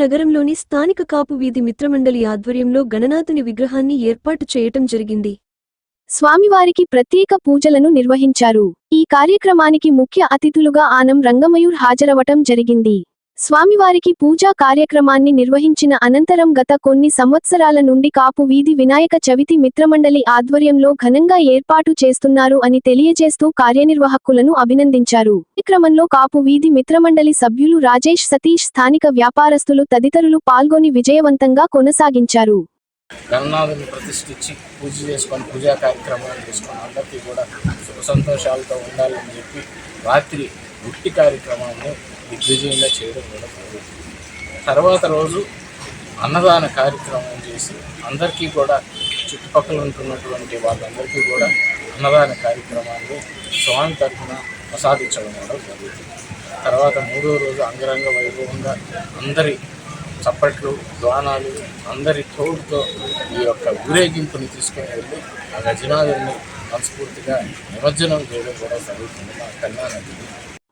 నగరంలోని స్థానిక కాపు వీధి మిత్రమండలి ఆధ్వర్యంలో గణనాథుని విగ్రహాన్ని ఏర్పాటు చేయటం జరిగింది. స్వామివారికి ప్రత్యేక పూజలను నిర్వహించారు. ఈ కార్యక్రమానికి ముఖ్య అతిథులుగా ఆనం రంగమయూర్ హాజరవటం జరిగింది. స్వామివారికి పూజా కార్యక్రమాన్ని నిర్వహించిన అనంతరం గత కొన్ని సంవత్సరాల నుండి కాపు వీధి వినాయక చవితి మిత్రమండలి ఆధ్వర్యంలో ఘనంగా ఏర్పాటు చేస్తున్నారు అని తెలియజేస్తూ కార్యనిర్వాహకులను అభినందించారు. కార్యక్రమంలో కాపు వీధి మిత్రమండలి సభ్యులు రాజేష్ సతీష్ స్థానిక వ్యాపారస్తులు తదితరులు పాల్గొని విజయవంతంగా కొనసాగించారు. గణనాథుని ప్రతిష్ఠించి పూజ చేసుకొని పూజా కార్యక్రమాలు చేసుకొని అందరికీ కూడా సుఖ సంతోషాలతో ఉండాలని చెప్పి రాత్రి వృత్తి కార్యక్రమాన్ని దిగ్విజయంగా చేయడం కూడా జరుగుతుంది తర్వాత రోజు అన్నదాన కార్యక్రమం చేసి అందరికీ కూడా చుట్టుపక్కల ఉంటున్నటువంటి వాళ్ళందరికీ కూడా అన్నదాన కార్యక్రమాన్ని స్వామి తరఫున ప్రసాదించడం కూడా జరుగుతుంది తర్వాత మూడో రోజు అంగరంగ వైభవంగా అందరి చప్పట్లు ద్వానాలు అందరి తోడుతో ఈ యొక్క ఊరేగింపుని తీసుకుని వెళ్ళి ఆ గజనాథుని మనస్ఫూర్తిగా నిమజ్జనం చేయడం కూడా జరుగుతుంది మా కన్నా నదిని